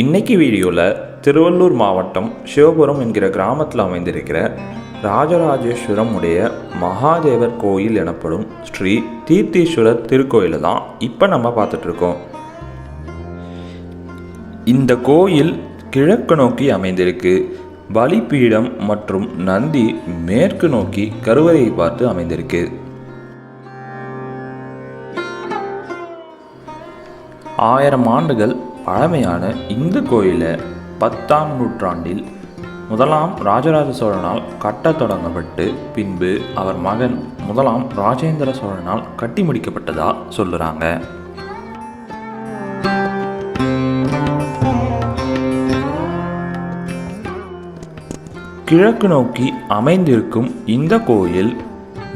இன்னைக்கு வீடியோவில் திருவள்ளூர் மாவட்டம் சிவபுரம் என்கிற கிராமத்தில் அமைந்திருக்கிற ராஜராஜேஸ்வரம் உடைய மகாதேவர் கோயில் எனப்படும் ஸ்ரீ தீர்த்தீஸ்வரர் திருக்கோயிலை தான் இப்போ நம்ம பார்த்துட்ருக்கோம். இந்த கோயில் கிழக்கு நோக்கி அமைந்திருக்கு. பலிபீடம் மற்றும் நந்தி மேற்கு நோக்கி கருவறையை பார்த்து அமைந்திருக்கு. ஆயிரம் ஆண்டுகள் பழமையான இந்த கோயிலை பத்தாம் நூற்றாண்டில் முதலாம் ராஜராஜ சோழனால் கட்டத் தொடங்கப்பட்டு பின்பு அவர் மகன் முதலாம் ராஜேந்திர சோழனால் கட்டி முடிக்கப்பட்டதா சொல்லுறாங்க. கிழக்கு நோக்கி அமைந்திருக்கும் இந்த கோயில்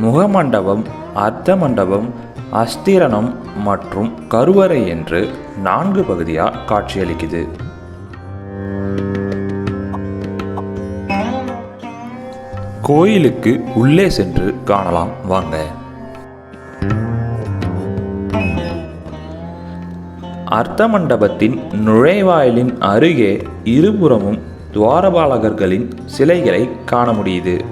முகமண்டபம் அர்த்த மண்டபம் அஸ்திரணம் மற்றும் கருவறை என்று நான்கு பகுதியாக காட்சியளிக்குது. கோயிலுக்கு உள்ளே சென்று காணலாம். வாங்க. அர்த்த மண்டபத்தின் நுழைவாயிலின் அருகே இருபுறமும் துவாரபாலகர்களின் சிலைகளை காண முடியுது.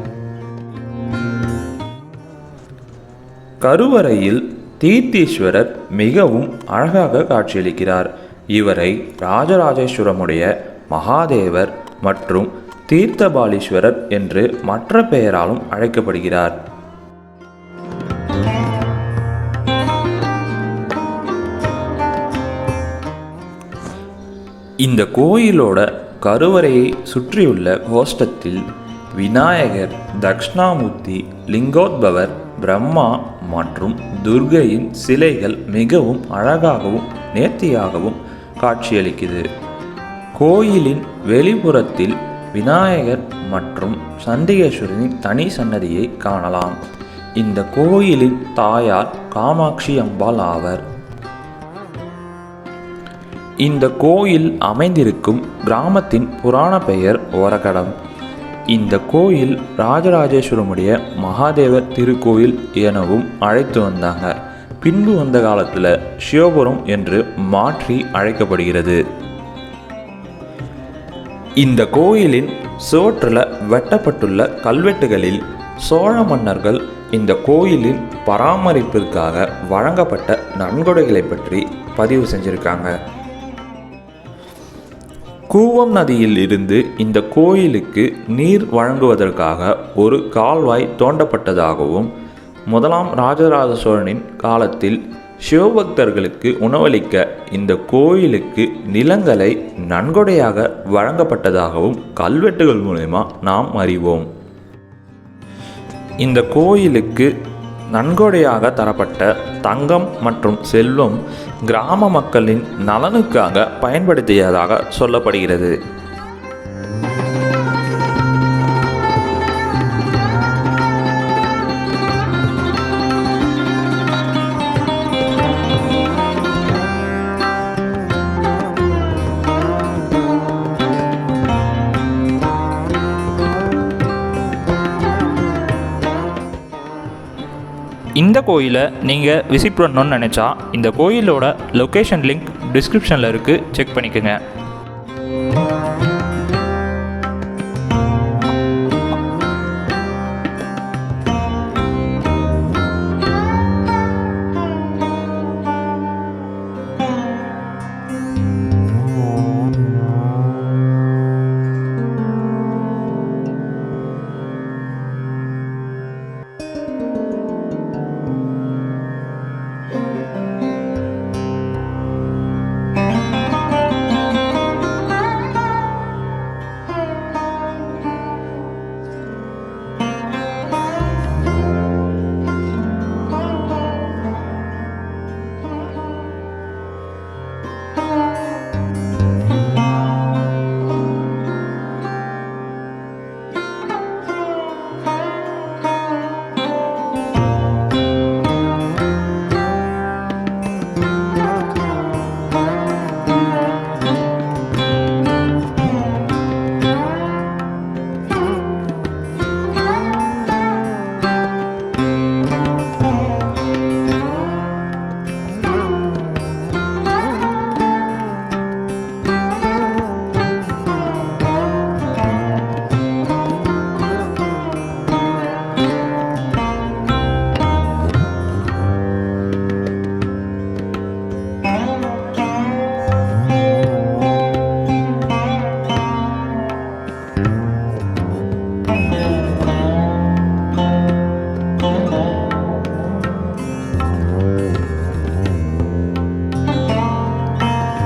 கருவறையில் தீர்த்தீஸ்வரர் மிகவும் அழகாக காட்சியளிக்கிறார். இவரை ராஜராஜேஸ்வரமுடைய மகாதேவர் மற்றும் தீர்த்தபாலீஸ்வரர் என்று மற்ற பெயராலும் அழைக்கப்படுகிறார். இந்த கோயிலோட கருவறையை சுற்றியுள்ள கோஷ்டத்தில் விநாயகர் தக்ஷணாமூர்த்தி லிங்கோத்பவர் பிரம்மா மற்றும் துர்கையின் சிலைகள் மிகவும் அழகாகவும் நேர்த்தியாகவும் காட்சியளிக்குது. கோயிலின் வெளிப்புறத்தில் விநாயகர் மற்றும் சண்டிகேஸ்வரனின் தனி சன்னதியை காணலாம். இந்த கோயிலின் தாயார் காமாட்சி அம்பாள் ஆவர். இந்த கோயில் அமைந்திருக்கும் கிராமத்தின் புராண பெயர் ஓரகடம். இந்த கோயில் ராஜராஜேஸ்வரமுடைய மகாதேவர் திருக்கோயில் எனவும் அழைத்து வந்தாங்க. பின்பு வந்த காலத்தில் சிவபுரம் என்று மாற்றி அழைக்கப்படுகிறது. இந்த கோயிலின் சுவற்றில் வெட்டப்பட்டுள்ள கல்வெட்டுகளில் சோழ மன்னர்கள் இந்த கோயிலின் பராமரிப்பிற்காக வழங்கப்பட்ட நன்கொடைகளை பற்றி பதிவு செஞ்சுருக்காங்க. கூவம் நதியில் இருந்து இந்த கோயிலுக்கு நீர் வழங்குவதற்காக ஒரு கால்வாய் தோண்டப்பட்டதாகவும் முதலாம் ராஜராஜ சோழனின் காலத்தில் சிவபக்தர்களுக்கு உணவளிக்க இந்த கோயிலுக்கு நிலங்களை நன்கொடையாக வழங்கப்பட்டதாகவும் கல்வெட்டுகள் மூலயமா நாம் அறிவோம். இந்த கோயிலுக்கு நன்கொடையாக தரப்பட்ட தங்கம் மற்றும் செல்வம் கிராம மக்களின் நலனுக்காக பயன்படுத்தியதாக சொல்லப்படுகிறது. இந்த கோயிலை நீங்கள் விசிட் பண்ணணும்னு நினச்சா இந்த கோயிலோட லொக்கேஷன் லிங்க் டிஸ்கிரிப்ஷனில் இருக்குது செக் பண்ணிக்கோங்க.